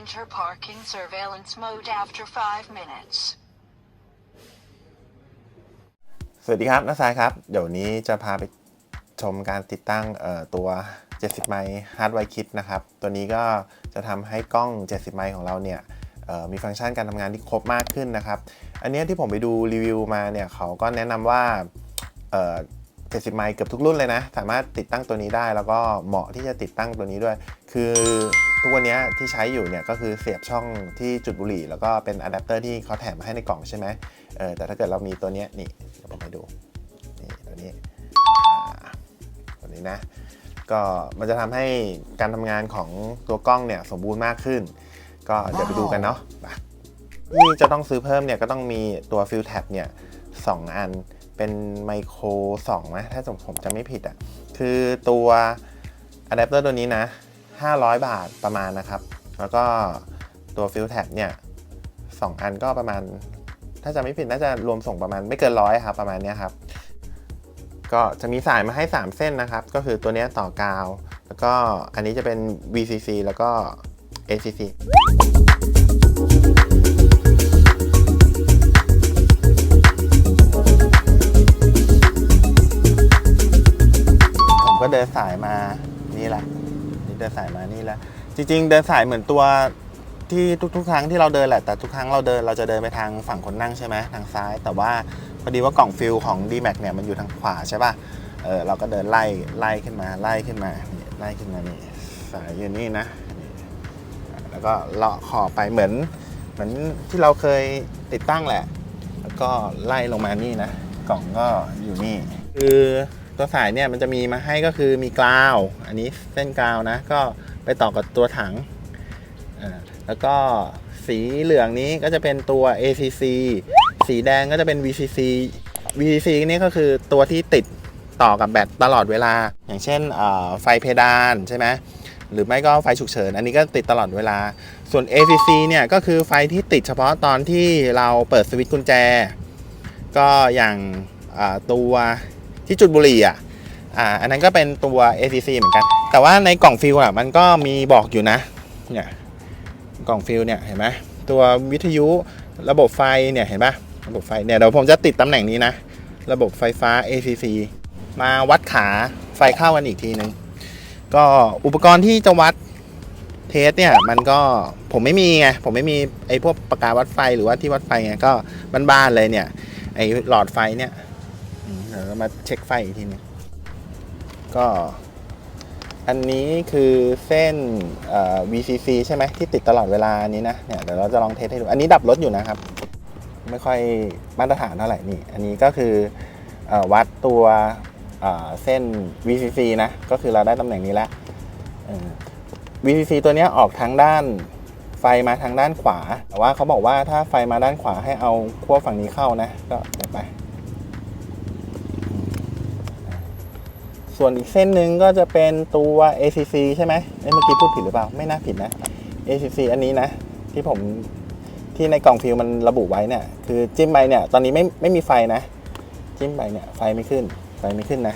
Enter parking surveillance mode after 5 minutes. สวัสดีครับนักสายครับ เดี๋ยวนี้จะพาไปชมการติดตั้งตัว 70 ไมล์ฮาร์ดไวคิดนะครับ ตัวนี้ก็จะทำให้กล้อง 70 ไมล์ของเราเนี่ยมีฟังก์ชันการทำงานที่ครบมากขึ้นนะครับ อันนี้ที่ผมไปดูรีวิวมาเนี่ยเขาก็แนะนำว่า 70 ไมล์เกือบทุกรุ่นเลยนะ สามารถติดตั้งตัวนี้ได้ แล้วก็เหมาะที่จะติดตั้งตัวนี้ด้วย คือทุกวันนี้ที่ใช้อยู่เนี่ยก็คือเสียบช่องที่จุดบุหรี่ แล้วก็เป็นอะแดปเตอร์ที่เขาแถมมาให้ในกล่องใช่ไหมเออแต่ถ้าเกิดเรามีตัวนี้นี่เดี๋ยวผมให้ดูนี่ตัวนี้ตัวนี้นะ ก็มันจะทำให้การทำงานของตัวกล้องเนี่ยสมบูรณ์มากขึ้น ก็เดี๋ยวไปดูกันเนาะไปที่จะต้องซื้อเพิ่มเนี่ยก็ต้องมีตัวฟิลแท็บเนี่ยสองอัน เป็นไมโคร2นะถ้าผมจะไม่ผิดอะ่ะ คือตัวอะแดปเตอร์ตัวนี้นะ 500 บาทประมาณนะครับ แล้วก็ตัวฟิลแท็บเนี่ยสองอันก็ประมาณ ถ้าจะไม่ผิดน่าจะรวมส่งประมาณไม่เกินร้อยครับประมาณนี้ครับ ก็จะมีสายมาให้ 3 เส้นนะครับ ก็คือตัวนี้ต่อกาว แล้วก็อันนี้จะเป็น VCC แล้วก็ ACC เดินสายมานี่แหละนี่เดินสายมานี่แหละจริง ๆ เดินสายเหมือนตัวที่ทุกๆ ครั้งที่เราเดินแหละแต่ทุกครั้งเราเดินเราจะเดินไปทางฝั่งคนนั่งใช่ไหมทางซ้าย แต่ว่าพอดีว่ากล่องฟิลของ d m a x เนี่ยมันอยู่ทางขวาใช่ป่ะเออเราก็เดินไล่ไล่ขึ้นมาไล่ขึ้นมาไล่ขึ้นมานี่สายอยู่นี่นะแล้วก็เลาะขอบไปเหมือนเหมือนที่เราเคยติดตั้งแหละ แล้วก็ไล่ลงมานี่นะ กล่องก็อยู่นี่ คือ ตัวสายเนี่ยมันจะมีมาให้ก็คือมีกราว อันนี้เส้นกราวนะ ก็ไปต่อกับตัวถัง แล้วก็สีเหลืองนี้ก็จะเป็นตัว ACC สีแดงก็จะเป็น VCC VCC นี่ก็คือตัวที่ติดต่อกับแบตตลอดเวลา อย่างเช่นไฟเพดานใช่ไหมหรือไม่ก็ไฟฉุกเฉิน อันนี้ก็ติดตลอดเวลา ส่วน ACC เนี่ยก็คือไฟที่ติดเฉพาะตอนที่เราเปิดสวิตช์กุญแจ ก็อย่างตัว ที่จุดบุหรี่อะอ่าอันนั้นก็เป็นตัว ACC เหมือนกัน แต่ว่าในกล่องฟิลอะมันก็มีบอกอยู่นะเนี่ยกล่องฟิลเนี่ยเห็นไหมตัววิทยุระบบไฟเนี่ยเห็นปะระบบไฟเนี่ยเดี๋ยวผมจะติดตำแหน่งนี้นะ ระบบไฟฟ้า ACC มาวัดขาไฟเข้ากันอีกทีนึงก็อุปกรณ์ที่จะวัดเทสเนี่ยมันก็ผมไม่มีไงผมไม่มีไอ้พวกปากกาวัดไฟหรือว่าที่วัดไฟไงก็บ้านๆเลยเนี่ยไอ้หลอดไฟเนี่ย เดี๋ยวเรามาเช็คไฟอีกทีนึงก็ อันนี้คือเส้น VCC ใช่ไหมที่ติดตลอดเวลานี้นะเนี่ยเดี๋ยวเราจะลองเทสให้ดู อันนี้ดับรถอยู่นะครับ ไม่ค่อยมาตรฐานเท่าไหร่นี่ อันนี้ก็คืออวัดตัวเส้น VCC นะ ก็คือเราได้ตำแหน่งนี้แล้ว VCC ตัวนี้ออกทางด้านไฟมาทางด้านขวา แต่ว่าเขาบอกว่าถ้าไฟมาด้านขวาให้เอาขั้วฝั่งนี้เข้านะ ก็เดี๋ยวไป ส่วนอีกเส้นหนึ่งก็จะเป็นตัว ACC ใช่ไหมเอ้ยเมื่อกี้พูดผิดหรือเปล่า ไม่น่าผิดนะ ACC อันนี้นะ ที่ผมที่ในกล่องฟิลมันระบุไว้เนี่ยคือจิ้มไปเนี่ยตอนนี้ไม่ไม่มีไฟนะ จิ้มไปเนี่ยไฟไม่ขึ้น ไฟไม่ขึ้นนะ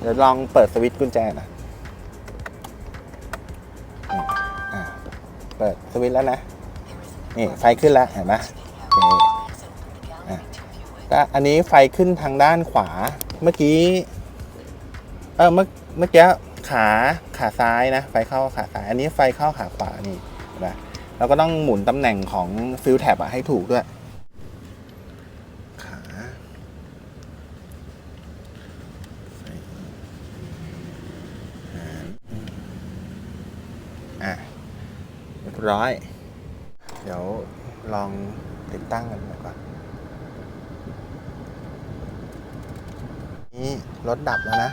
เดี๋ยวลองเปิดสวิตช์กุญแจนะเปิดสวิตช์แล้วนะนี่ไฟขึ้นแล้วเห็นไหมโอเคอะก็อันนี้ไฟขึ้นทางด้านขวาเมื่อกี้ เออเมื่อเมื่อกี้ขาขาซ้ายนะ ไฟเข้าขาซ้าย อันนี้ไฟเข้าขาขวานี่เห็นไหมเราก็ต้องหมุนตำแหน่งของฟิลแท็บอะให้ถูกด้วยขาอะเรียบร้อย เดี๋ยวลองติดตั้งกันหน่อยก่อนนี่รถดับแล้วนะ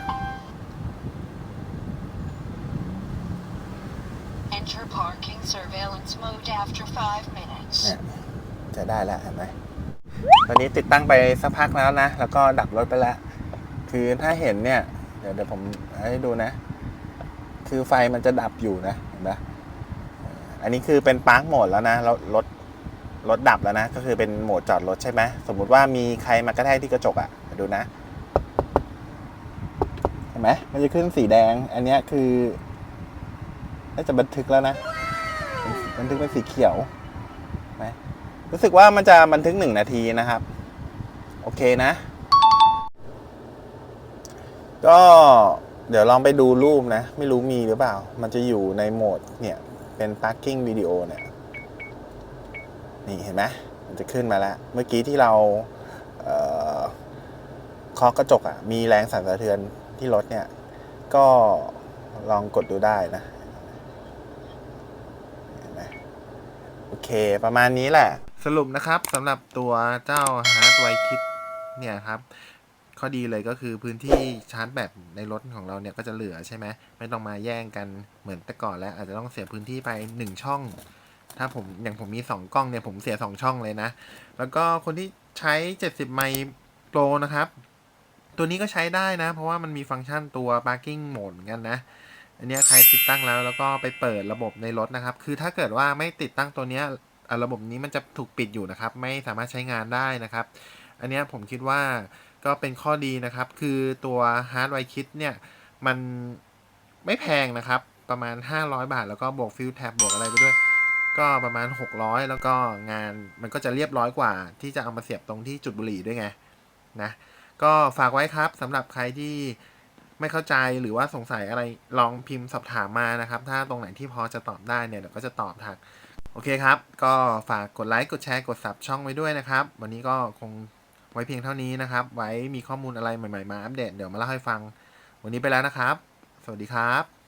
Enter parking surveillance mode after 5 minutes. เนี่ยจะได้แล้วเห็นไหมตอนนี้ติดตั้งไปสักพักแล้วนะ แล้วก็ดับรถไปแล้ว คือถ้าเห็นเนี่ย เดี๋ยวเดี๋ยวผมให้ดูนะ คือไฟมันจะดับอยู่นะเห็นปะอันนี้คือเป็นปาร์คโหมดแล้วนะแล้วรถรถดับแล้วนะ ก็คือเป็นโหมดจอดรถใช่ไหม สมมุติว่ามีใครมากระแทกที่กระจกอะ่ะดูนะ เห็นไหมมันจะขึ้นสีแดง อันนี้คือ น่าจะบันทึกแล้วนะ บันทึกเป็นสีเขียวไหมรู้สึกว่ามันจะบันทึกหนึ่งนาทีนะครับ โอเคนะ ก็เดี๋ยวลองไปดูรูปนะ ไม่รู้มีหรือเปล่า มันจะอยู่ในโหมดเนี่ยเป็น parking video เนี่ย นี่เห็นไหมมันจะขึ้นมาแล้ว เมื่อกี้ที่เราเอ่อเคาะกระจกอะ่ะ มีแรงสั่นสะเทือนที่รถเนี่ย ก็ลองกดดูได้นะเห็นไหมโอ เค ประมาณนี้แหละ สรุปนะครับสำหรับตัวเจ้า Hard w i Kit เนี่ยครับ ข้อดีเลยก็คือพื้นที่ชาร์จแบตในรถของเราเนี่ยก็จะเหลือใช่ไหมไม่ต้องมาแย่งกันเหมือนแต่ก่อนแล้ว อาจจะต้องเสียพื้นที่ไป 1 ช่อง ถ้าผมอย่างผมมี 2 กล้องเนี่ยผมเสีย 2 ช่องเลยนะ แล้วก็คนที่ใช้ 70 ไมล์โปรนะครับ ตัวนี้ก็ใช้ได้นะ เพราะว่ามันมีฟังก์ชันตัว parking mode เหมือนกันนะ อันนี้ใครติดตั้งแล้วแล้วก็ไปเปิดระบบในรถนะครับ คือถ้าเกิดว่าไม่ติดตั้งตัวเนี้ยระบบนี้มันจะถูกปิดอยู่นะครับ ไม่สามารถใช้งานได้นะครับ อันนี้ผมคิดว่าก็เป็นข้อดีนะครับ คือตัว Hard w i Kit เนี่ยมันไม่แพงนะครับ ประมาณ 500 บาท แล้วก็บวกฟิลแท็บบวกอะไรไปด้วย ก็ประมาณ 600 แล้วก็งานมันก็จะเรียบร้อยกว่า ที่จะเอามาเสียบตรงที่จุดบุหรี่ด้วยไงนะก็ฝากไว้ครับสำหรับใครที่ ไม่เข้าใจหรือว่าสงสัยอะไรลองพิมพ์สอบถามมานะครับ ถ้าตรงไหนที่พอจะตอบได้เนี่ยเดี๋ยวก็จะตอบทักโอเคครับ ก็ฝากกดไลค์กดแชร์กดซับช่องไว้ด้วยนะครับ วันนี้ก็คงไว้เพียงเท่านี้นะครับ ไว้มีข้อมูลอะไรใหม่ๆมาอัปเดตเดี๋ยวมาเล่าให้ฟัง วันนี้ไปแล้วนะครับ สวัสดีครับ